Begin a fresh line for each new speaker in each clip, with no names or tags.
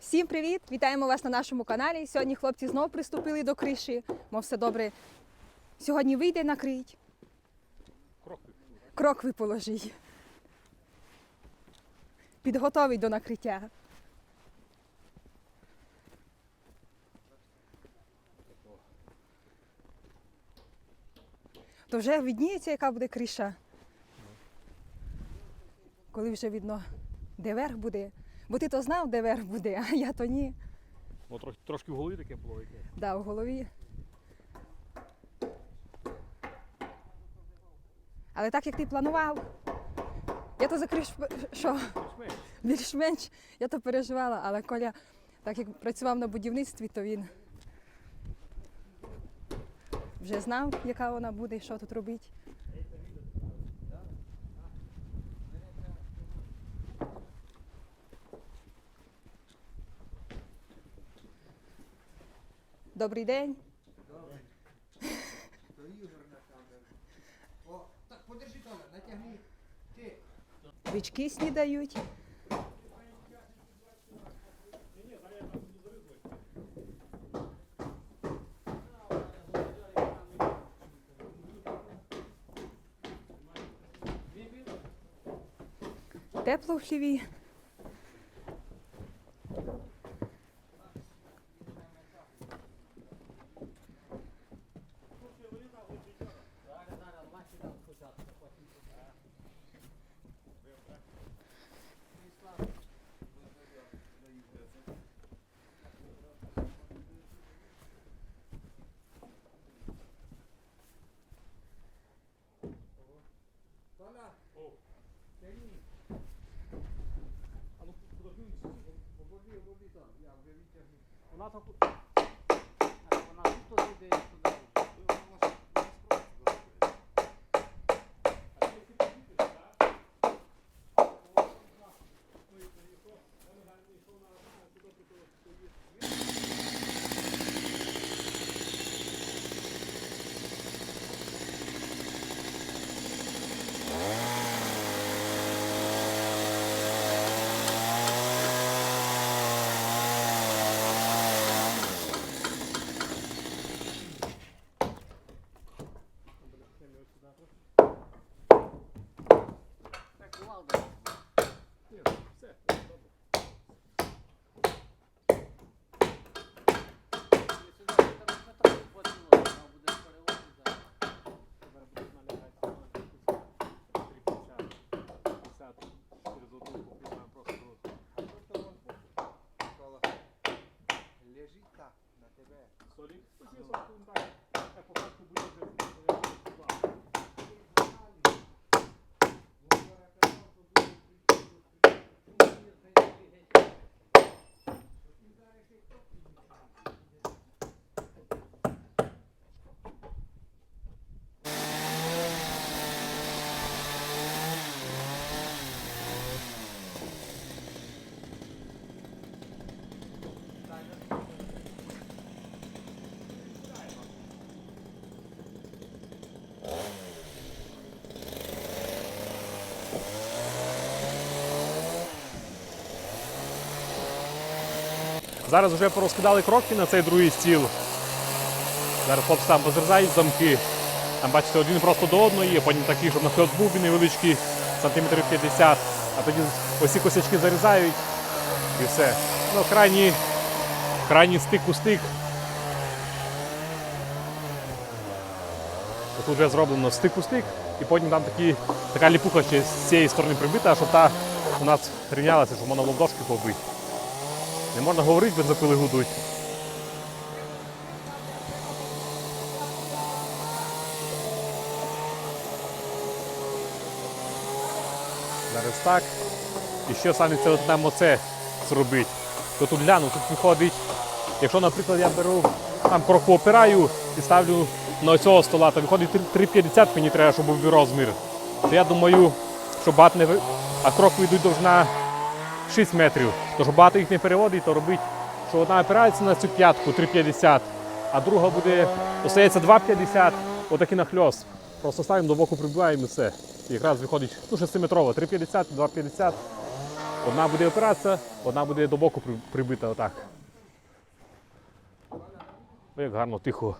Всім привіт! Вітаємо вас на нашому каналі. Сьогодні хлопці знову приступили до криші. Мов все добре. Сьогодні вийде накрить. Крокви положи. Підготовий до накриття. То вже відніється, яка буде криша. Коли вже видно, де верх буде. Бо ти то знав, де верх буде, а я то ні.
Ну, трохи, трошки в голові таке було яке.
Да, в голові. Але так як ти планував, я то закриш, що більш-менш я то переживала, але Коля, так як працював на будівництві, то він вже знав, яка вона буде, і що тут робити. Добрий день.
То Ігор на камеру. О, так, подержи Толя, натягни. Ти.
Бички снідають. Тепло в хліві.
Ободи, ободи там. Я вже відтягну.
вона так от-
Вона тут іде туди. Так, ладно.
Ні, все, добре.
Якщо сюди там метро хватило, вона буде перевозити зараз.
Тепер будуть налягати на якусь 350, 50 через одну покріпаємо просто.
А що то вон Толя. Лежить так на тебе.
Солі. Ось є сорок хвилин так. Я по факту буду вже я вже склав. Зараз вже порозкидали кроки на цей другий стіл. Зараз хлопці там позрізають замки. Там бачите, один просто до одної, потім такий, щоб на був він невеличкий, сантиметрів 50, а тоді усі косячки зарізають і все. Ну, крайній, крайній стик у стик. Тут вже зроблено стик у стик, і потім там такі, така ліпуха ще з цієї сторони прибита, щоб та у нас рівнялася, щоб можна було дошки побити. Не можна говорити, бензопили гудуть. Зараз так. І ще саме це нам оце зробити. То тут гляну, тут виходить, якщо, наприклад, я беру там кроху опираю і ставлю на цього стола, то виходить 3,50 мені треба, щоб був розмір. То я думаю, що багато не а кроки йдуть довжина 6 метрів. Тож багато їх не переводить, то робить, що одна опирається на цю п'ятку 3,50, а друга буде, остається 2,50, отакий нахльост. Просто ставимо до боку, прибиваємо і все. І якраз виходить ну, 6-метрово, 3,50, 2,50. Одна буде опиратися, одна буде до боку прибита отак. Ой, Як гарно, тихо.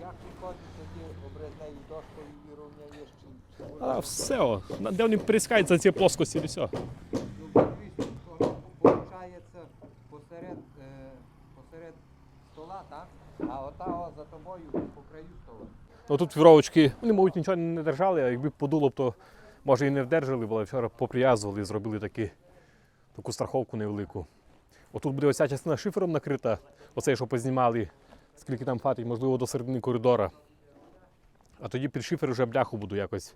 Як виходить, тоді обрізняєш дошкою і рівняєш чи
А все, о, де вони перескаються ці плоскості і все.
Получається посеред, е, посеред стола, так? А ота о, за тобою по краю стола.
Ну тут віровочки, вони, мабуть, нічого не держали, а якби подуло б, то може і не вдержали, бо вчора поприв'язували і зробили такі, таку страховку невелику. Отут буде оця частина шифером накрита, оце, що познімали, скільки там хватить, можливо, до середини коридора. А тоді під шифер вже бляху буду якось.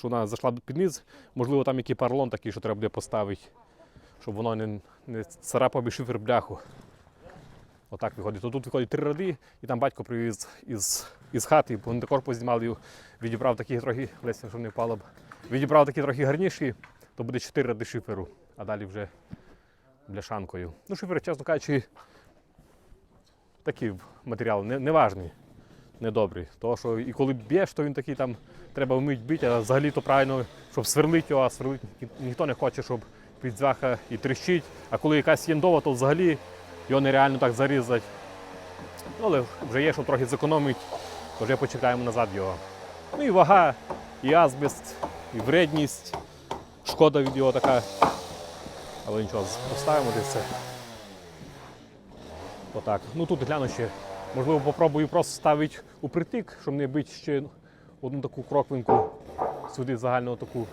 Щоб вона зайшла під низ, можливо, там який парлон такий, що треба буде поставити, щоб воно не, не царапав би шифер бляху. Отак виходить. То тут виходить три ради, і там батько привіз із, із хати, вони також познімали, відібрав такі трохи, Леся, щоб не впало б. Відібрав такі трохи гарніші, то буде чотири ради шиферу, а далі вже бляшанкою. Ну, шифер, чесно кажучи, такий матеріал не, неважний, недобрий. Тому що і коли б'єш, то він такий там треба вмить бити, а взагалі то правильно, щоб сверлити його, а сверлити ніхто не хоче, щоб підзвяха і тріщить. А коли якась єндова, то взагалі його нереально так зарізати. Ну, але вже є, щоб трохи зекономити, то вже почекаємо назад його. Ну і вага, і азбест, і вредність, шкода від його така. Але нічого, поставимо десь це. Отак. Ну тут гляну ще. Можливо, попробую просто ставити у притик, щоб не бити ще одну таку кроквинку сюди загальну таку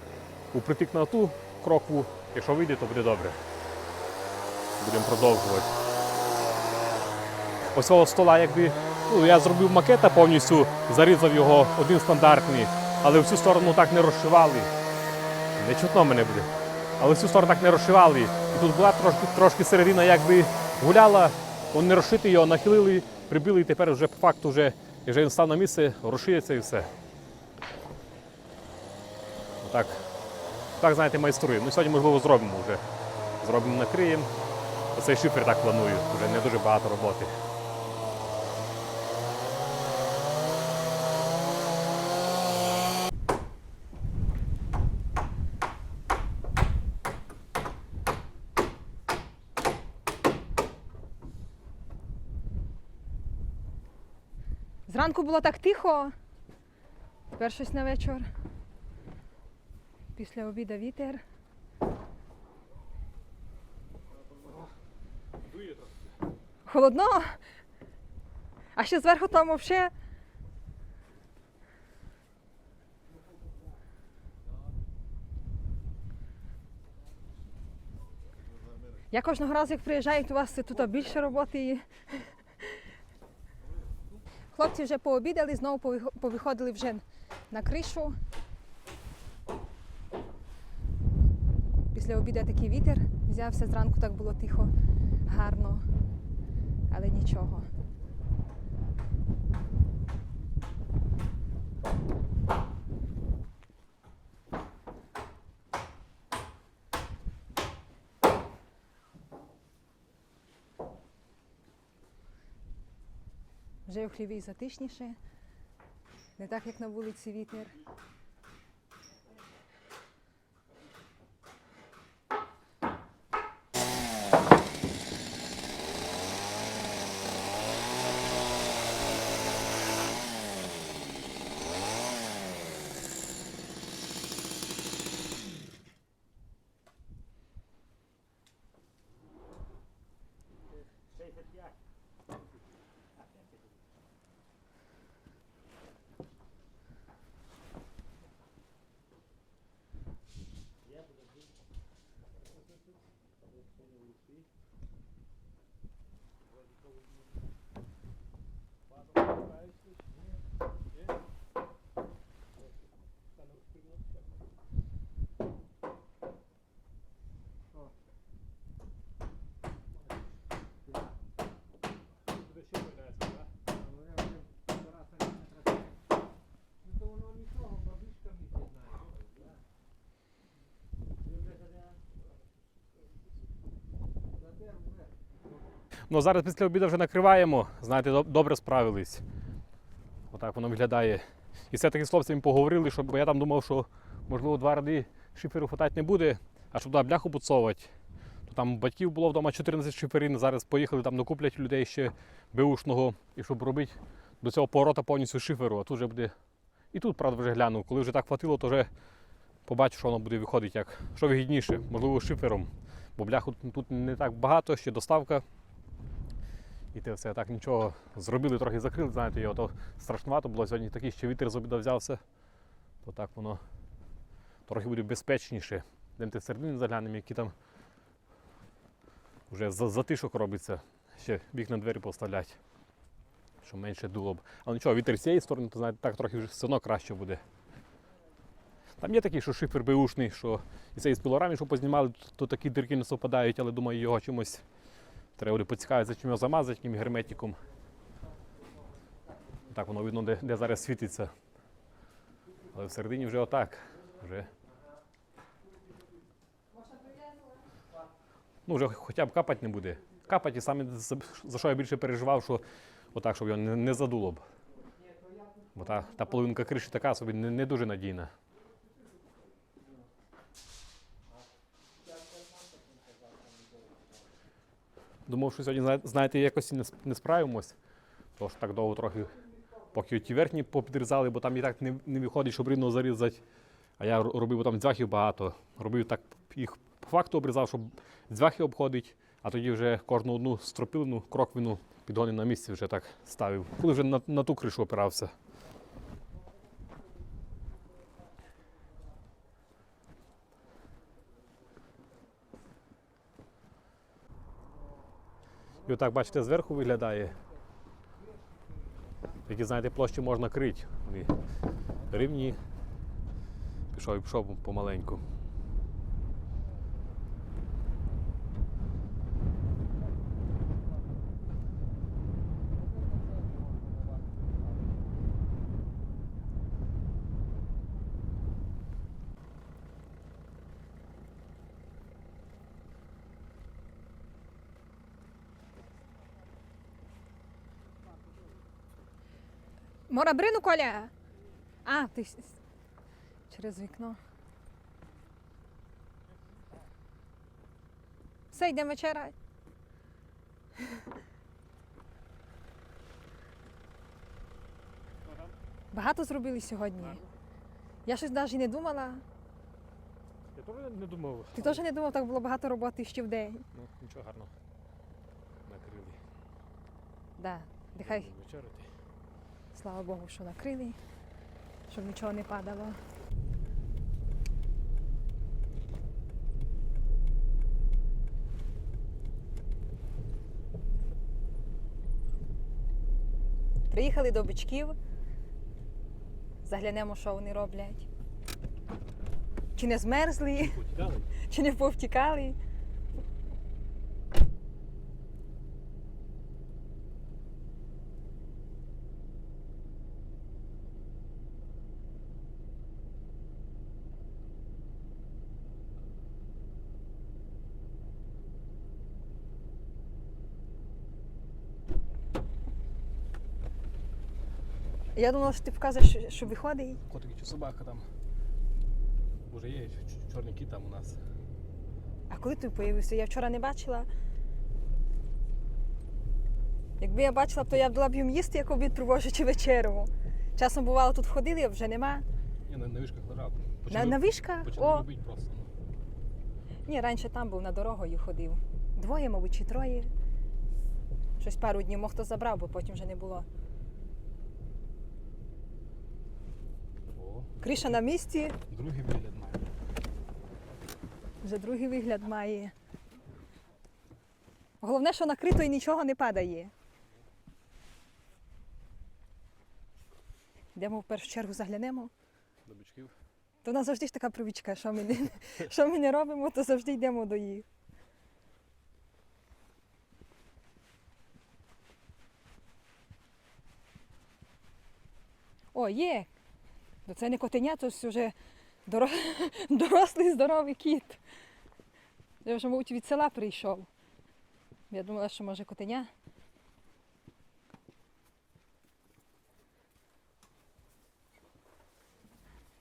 у притик на ту крокву. Якщо вийде, то буде добре. Будемо продовжувати. Ось цього стола, якби ну, я зробив макета повністю, зарізав його один стандартний, але в цю сторону так не розшивали. Не чутно мене буде. Але в цю сторону так не розшивали. І тут була трошки, трошки середина якби гуляла, вони не розшити його, нахилили, прибили, і тепер вже по факту, вже, якщо він став на місце, розшиється і все. Отак. Так, знаєте, майструємо. Ну, сьогодні, можливо, зробимо вже. Зробимо, накриємо. Оцей шифер так планую, вже не дуже багато роботи.
Зранку було так тихо. Тепер щось на вечір. Після обіду вітер. Холодно. А ще зверху там взагалі. Я кожного разу, як приїжджають, у вас тут більше роботи. і Хлопці вже пообідали, знову повиходили вже на кришу. Після обіду такий вітер взявся зранку, так було тихо, гарно, але нічого. Вже в хліві затишніше, не так, як на вулиці вітер.
Ну зараз після обіду вже накриваємо. Знаєте, добре справились. Отак воно виглядає. І все-таки з хлопцями поговорили, щоб бо я там думав, що можливо два ради шиферу хватати не буде, а щоб туди бляху буцовувати. То там батьків було вдома 14 шиферин, зараз поїхали там докуплять людей ще беушного, і щоб робити до цього поворота повністю шиферу. А тут вже буде. І тут, правда, вже глянув. Коли вже так хватило, то вже побачу, що воно буде виходити як. Що вигідніше, можливо, шифером. Бо бляху тут не так багато, ще доставка. І те все так нічого зробили, трохи закрили, знаєте, його то страшнувато було сьогодні такий ще вітер з взявся. То так воно трохи буде безпечніше. Йдемте всередину заглянемо, які там вже за- затишок робиться. Ще вікна двері поставлять, щоб менше дуло б. Але нічого, вітер з цієї сторони, то знаєте, так трохи вже все одно краще буде. Там є такий, що шифер беушний, що і цей з пілорами, що познімали, то такі дирки не совпадають, але думаю, його чимось треба буде поцікавитися, чим його замазати, яким герметиком. Так воно видно, де, де зараз світиться. Але всередині вже отак. Вже. Ну, вже хоча б капати не буде. Капати саме за, за що я більше переживав, що отак, щоб його не, не задуло б. Бо та, та половинка криші така собі не, не дуже надійна. Думав, що сьогодні, знаєте, якось не, справимось. Тож так довго трохи, поки ті верхні попідрізали, бо там і так не, не виходить, щоб рівно зарізати. А я робив, бо там дзвяхів багато. Робив так, їх по факту обрізав, щоб дзвяхи обходить, а тоді вже кожну одну стропилину, кроквину підгонив на місці вже так ставив. Коли вже на, на ту кришу опирався. І отак, бачите, зверху виглядає. Які, знаєте, площі можна крити. Вони рівні. Пішов і пішов помаленьку.
Мора брину, Коля! А, ти через вікно. Все, йдемо вечеряти. Багато зробили сьогодні. Я щось навіть не думала.
Я теж не думав.
Ти теж не думав, так було багато роботи ще в день.
Ну, нічого гарно. Накрили.
Да.
Будемо вечеряти.
Слава Богу, що накрили, щоб нічого не падало. Приїхали до бичків. Заглянемо, що вони роблять. Чи не змерзли, чи не повтікали. Я думала, що ти показуєш, що- виходить.
Котики чи собака там. Уже є чорний кіт там у нас.
А коли ти появився? Я вчора не бачила. Якби я бачила, то я дала б їм їсти, як обід привожу чи вечерю. Часом бувало тут ходили, а вже нема.
Я на, на вишках лежав.
На, на вишках?
почали
О,
любити просто. ну.
ні, раніше там був, на дорогою ходив. Двоє, мабуть, чи троє. Щось пару днів мог хто забрав, бо потім вже не було.
О,
Криша на місці,
другий вигляд має.
вже другий вигляд має. Головне, що накрито і нічого не падає. Йдемо в першу чергу заглянемо.
До бичків.
То в нас завжди ж така привичка, що ми не, що ми не робимо, то завжди йдемо до їх. О, є. Це не котеня, ж вже доро... дорослий здоровий кіт. Я вже, мабуть, від села прийшов. Я думала, що може котеня.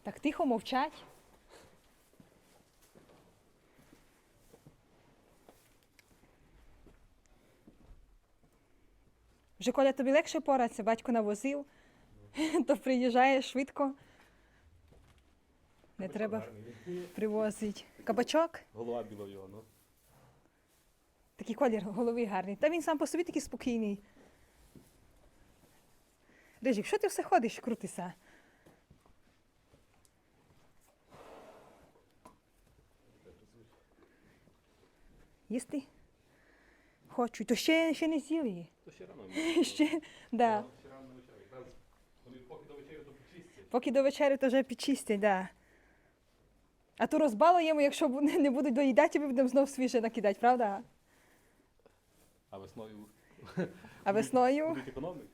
Так тихо мовчать. Вже Коля тобі легше поратися, батько навозив, то приїжджає швидко. Не треба привозити. Кабачок.
Голова біла в його, ну.
Такий колір голови гарний. Та він сам по собі такий спокійний. Рижик, що ти все ходиш, крутися? Їсти? Хочу. То ще, ще не з'їли.
То ще рано.
Ще, да.
Поки до вечері, то почистять.
Поки до вечері, то вже підчистять, да. А то розбалуємо, якщо не будуть доїдати, ми будемо знов свіже накидати, правда?
А весною
А весною.
будуть економити.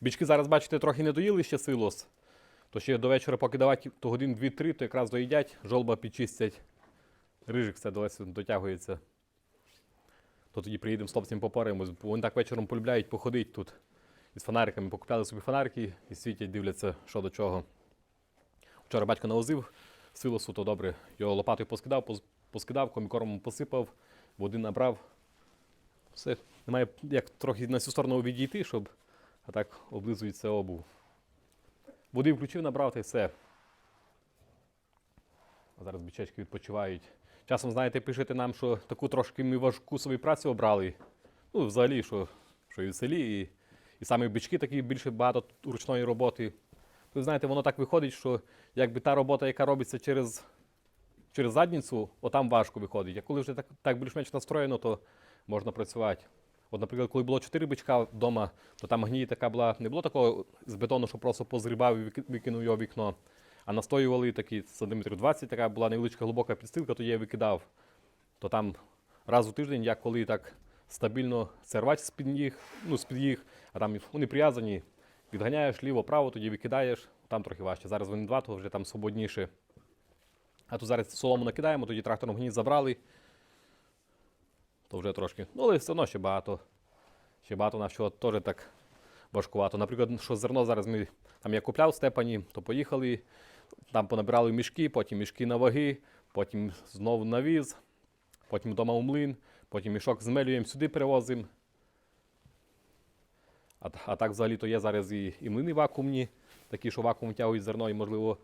Бічки зараз, бачите, трохи не доїли ще силос. То ще до вечора, поки давати, то годин 2-3, то якраз доїдять, жолба підчистять. Рижик все до дотягується. То тоді приїдемо з хлопцями попоримось, бо вони так вечором полюбляють походити тут. Із фонариками покупляли собі фонарики і світять, дивляться, що до чого. Вчора батько навозив силосу, то добре. Його лопатою поскидав, поскидав, комікормом посипав, води набрав. Все. Немає як трохи на цю сторону відійти, щоб а так облизується обув. Води включив, набрав та й все. А зараз бічечки відпочивають. Часом, знаєте, пишете нам, що таку трошки ми важку собі працю обрали. Ну, взагалі, що, що і в селі, і, і самі бички такі більше багато ручної роботи. Ви знаєте, воно так виходить, що якби та робота, яка робиться через, через задницю, отам важко виходить. А коли вже так, так більш-менш настроєно, то можна працювати. От, наприклад, коли було 4 бичка вдома, то там гній така була, не було такого з бетону, що просто позрібав і викинув його вікно. А настоювали такі сантиметрів 20, така була невеличка глибока підстилка, то я викидав. То там раз у тиждень, як коли так стабільно це рвати з-під їх, ну, з-під їх, а там вони прив'язані, відганяєш ліво-право, тоді викидаєш, там трохи важче. Зараз вони два, то вже там свободніше. А тут зараз солому накидаємо, тоді трактором гній забрали, то вже трошки. Ну, але все одно ще багато. Ще багато на що теж так важкувато. Наприклад, що зерно зараз ми там я купляв Степані, то поїхали, там понабирали мішки, потім мішки на ваги, потім знову на віз, потім вдома у млин, потім мішок змелюємо сюди перевозимо. А, а так взагалі то є зараз і, і млини вакуумні, такі, що вакуум тягують зерно, і можливо,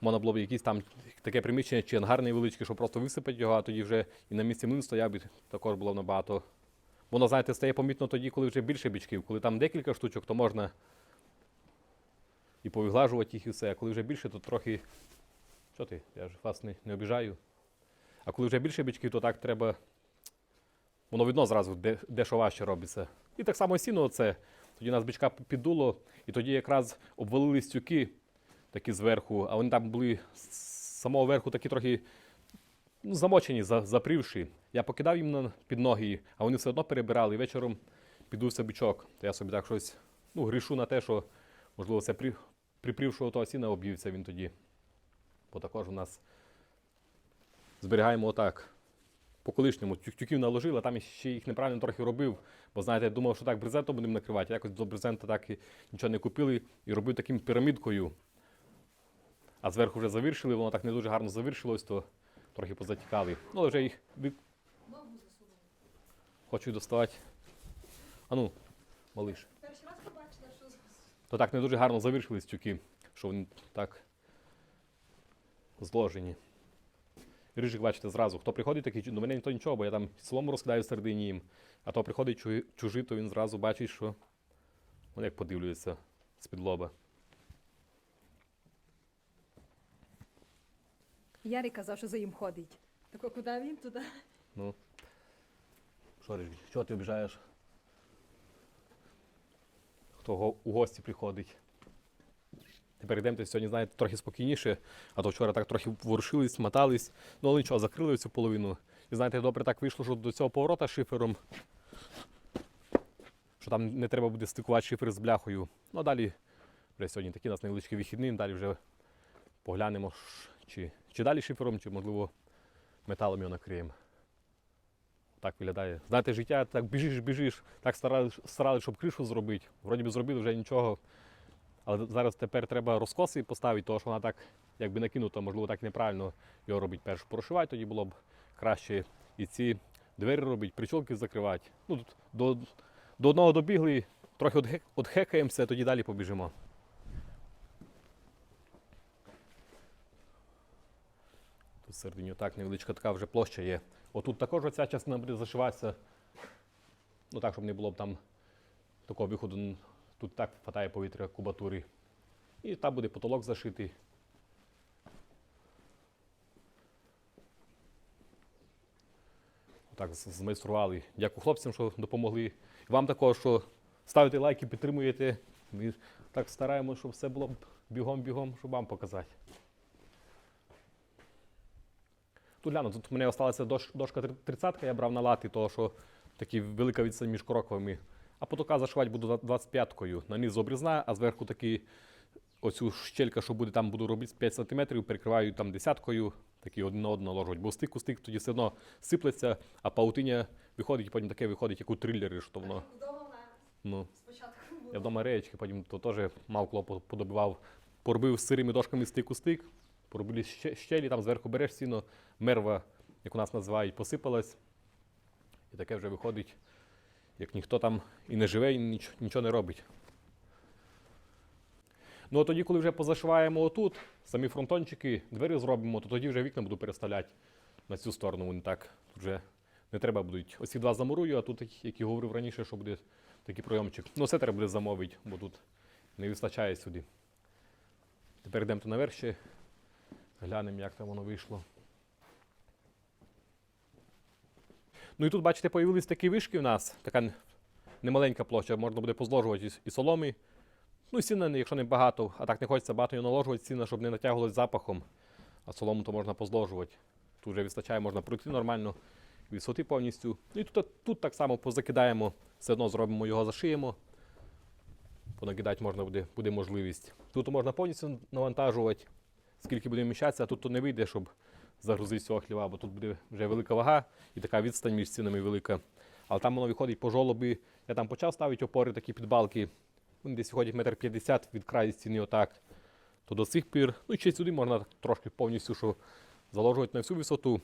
можна було б якісь там таке приміщення чи ангар невеличкий, щоб просто висипати його, а тоді вже і на місці млин стояв би також було набагато. Воно, знаєте, стає помітно тоді, коли вже більше бічків. Коли там декілька штучок, то можна і повиглажувати їх і все. А коли вже більше, то трохи. Що ти? Я ж вас не, не обіжаю. А коли вже більше бічків, то так треба. Воно видно зразу, де, де важче робиться. І так само сіно оце. Тоді нас бичка піддуло, і тоді якраз обвалили стюки такі зверху, а вони там були з самого верху такі трохи ну, замочені, за- запрівши. Я покидав їм на, під ноги, а вони все одно перебирали. І вечором підувся бічок. То я собі так щось ну, грішу на те, що, можливо, це при, припрівшого того сіна об'ївся він тоді. Бо також у нас зберігаємо отак. По колишньому Тюк- тюків наложили, а там ще їх неправильно трохи робив. Бо знаєте, я думав, що так брезентом будемо накривати. а Якось до брезента так і нічого не купили і робив таким пірамідкою. А зверху вже завіршили, воно так не дуже гарно завіршилось, то трохи позатікали. Ну, але вже їх хочу доставати. А ну, малиш.
Перший раз побачила, що
То так не дуже гарно завіршились тюки, що вони так зложені. Рижик, бачите, зразу. Хто приходить такий, до мене ніхто нічого, бо я там солому розкидаю всередині їм. А то приходить чужий, чужий, то він зразу бачить, що ну, як подивлюється з-під лоба.
Ярик казав, що за їм ходить. Так а куди він туди?
Ну. Що, Рижик, чого ти обіжаєш? Хто у гості приходить? Тепер йдемо сьогодні, знаєте, трохи спокійніше, а то вчора так трохи ворушились, мотались. Ну, але нічого, закрили цю половину. І знаєте, добре так вийшло, що до цього поворота шифером, що там не треба буде стикувати шифер з бляхою. Ну а далі вже сьогодні такий у нас невеличкий вихідний, далі вже поглянемо, чи, чи далі шифером, чи можливо металом його накриємо. Так виглядає. Знаєте, життя так біжиш, біжиш, так старали, старали, щоб кришу зробити. Вроді би зробили вже нічого. Але зараз тепер треба розкоси поставити, тому що вона так якби накинута, можливо, так неправильно його робити. Перше прошивати, тоді було б краще. І ці двері робити, причолки закривати. Ну, тут до, до одного добігли, трохи отхекаємося, тоді далі побіжимо. Тут середині так невеличка така вже площа є. Отут також оця частина буде зашиватися. Ну так, щоб не було б там такого виходу. Тут так хватає повітря кубатури. І там буде потолок зашитий. Так, змайстрували. Дякую хлопцям, що допомогли. Вам також, що ставите лайки, підтримуєте. Ми так стараємося, щоб все було бігом-бігом, щоб вам показати. Тут гляну, тут в мене залишилася дошка 30 я брав на лати, того що такі велика відстань між кроквами. А потока зашивати буду 25-кою. На низ обрізна, а зверху такі оцю щелька, що буде там, буду робити 5 см, перекриваю там десяткою, такі один на один наложувати. Бо стик у стик тоді все одно сиплеться, а паутиня виходить, і потім таке виходить, як у трилері, що воно. Ну. Я вдома реєчки, потім то теж мав клопот, подобивав, поробив з сирими дошками стик у стик, поробили щелі, там зверху береш сіно, мерва, як у нас називають, посипалась. І таке вже виходить, як ніхто там і не живе, і ніч, нічого не робить. Ну а тоді, коли вже позашиваємо отут, самі фронтончики, двері зробимо, то тоді вже вікна буду переставляти на цю сторону. Вони так тут вже не треба будуть. Оці два замурую, а тут, як і говорив раніше, що буде такий прийомчик. Ну, все треба буде замовити, бо тут не вистачає сюди. Тепер йдемо наверх ще, глянемо, як там воно вийшло. Ну і тут, бачите, появились такі вишки в нас, така немаленька площа, можна буде позложувати і- соломи. Ну, і сіна, якщо не багато, а так не хочеться багато його наложувати, сіна, щоб не натягувалось запахом, а солому то можна позложувати. Тут вже вистачає, можна пройти нормально, висоти повністю. Ну і тут, тут так само позакидаємо, все одно зробимо його, зашиємо. Понакидати можна буде, буде можливість. Тут можна повністю навантажувати, скільки буде вміщатися, а тут то не вийде, щоб загрузити цього хліва, бо тут буде вже велика вага і така відстань між стінами велика. Але там воно виходить по жолоби. Я там почав ставити опори, такі підбалки. Вони десь виходять метр п'ятдесят від краю стіни отак. То до цих пір. Ну і ще сюди можна трошки повністю що заложувати на всю висоту.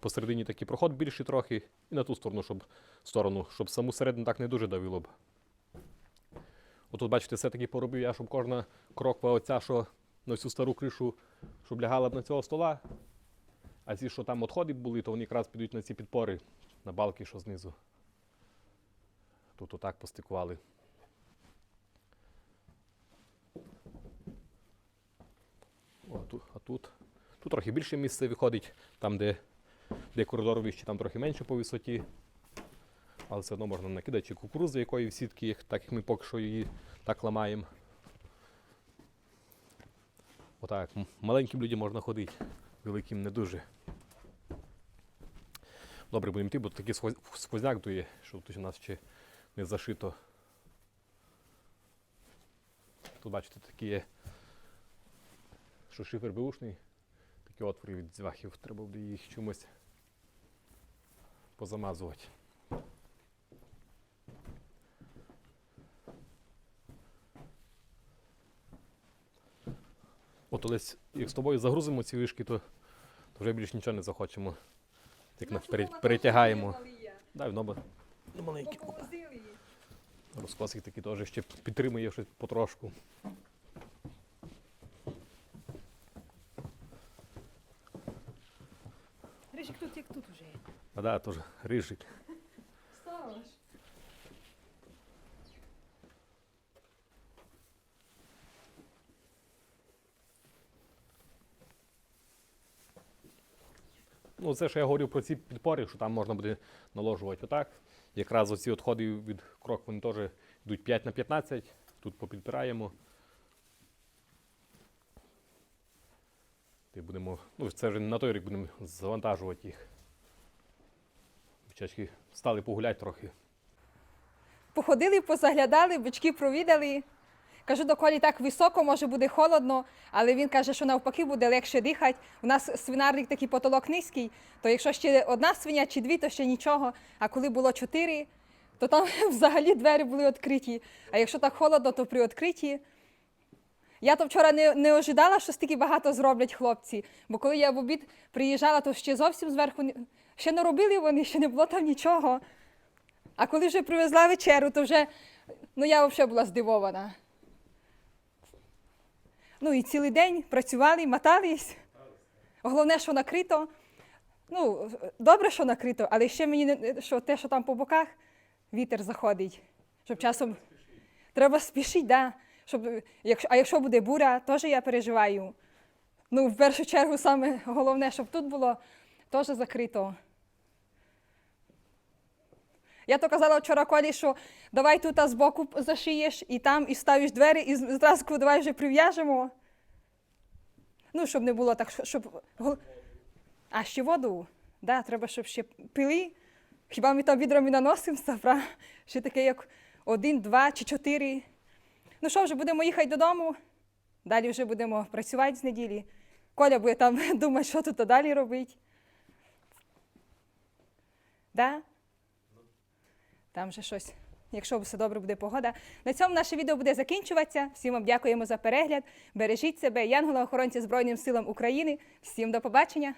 Посередині такий проход більший трохи, і на ту сторону, щоб сторону, щоб саму середину так не дуже давило б. Отут, бачите, все-таки поробив я, щоб кожна кроква оця, що на всю стару кришу, щоб лягала б на цього стола. А ці, що там відходи були, то вони якраз підуть на ці підпори, на балки, що знизу. Тут отак постикували. О, а тут, а тут. Тут трохи більше місце виходить, там, де, де коридор вище, там трохи менше по висоті. Але все одно можна накидати чи кукурудзу, якої в сітки, так як ми поки що її так ламаємо. Отак, маленьким людям можна ходити, великим не дуже. Добре, будемо йти, бо такий сквозняк дує, що тут у нас ще не зашито. Тут, бачите, такі є, що шифер беушний, такі отвори від дзвахів, треба буде їх чимось позамазувати. От Олесь, як з тобою загрузимо ці вишки, то, вже більше нічого не захочемо. Як нас перетягаємо. Дай воно б- ну, маленькі. Опа. Розкосик такий теж ще підтримує щось потрошку.
Рижик тут як тут вже.
А да, теж рижик.
Ставиш.
Ну, це що я говорив про ці підпори, що там можна буде наложувати отак. Якраз оці відходи від крок вони теж йдуть 5 на 15. Тут попідпираємо. І будемо, ну, це вже на той рік будемо завантажувати їх. Дівчатки стали погуляти трохи.
Походили, позаглядали, бички провідали. Кажу до Колі, так високо, може буде холодно, але він каже, що навпаки буде легше дихати. У нас свинарник такий потолок низький, то якщо ще одна свиня чи дві, то ще нічого. А коли було чотири, то там взагалі двері були відкриті. А якщо так холодно, то при відкритті. Я то вчора не, не ожидала, що стільки багато зроблять хлопці. Бо коли я в обід приїжджала, то ще зовсім зверху ще не робили вони, ще не було там нічого. А коли вже привезла вечерю, то вже ну я взагалі була здивована. Ну і цілий день працювали, мотались. Головне, що накрито. Ну, добре, що накрито, але ще мені що те, що там по боках, вітер заходить. Щоб часом треба спішити, да. Щоб, а якщо буде буря, теж я переживаю. Ну, в першу чергу, саме головне, щоб тут було теж закрито. Я то казала вчора Колі, що давай тут а, збоку зашиєш і там і ставиш двері, і з- зразу давай вже прив'яжемо. Ну, щоб не було так, щоб. А ще воду. Да, треба, щоб ще пили. Хіба ми там відрами наносимося, правда? Ще таке, як один, два чи чотири. Ну що, вже будемо їхати додому. Далі вже будемо працювати з неділі. Коля буде там думати, що тут далі робити. Да? Там же щось, якщо все добре буде погода. На цьому наше відео буде закінчуватися. Всім вам дякуємо за перегляд. Бережіть себе, янгола охоронці Збройним силам України. Всім до побачення!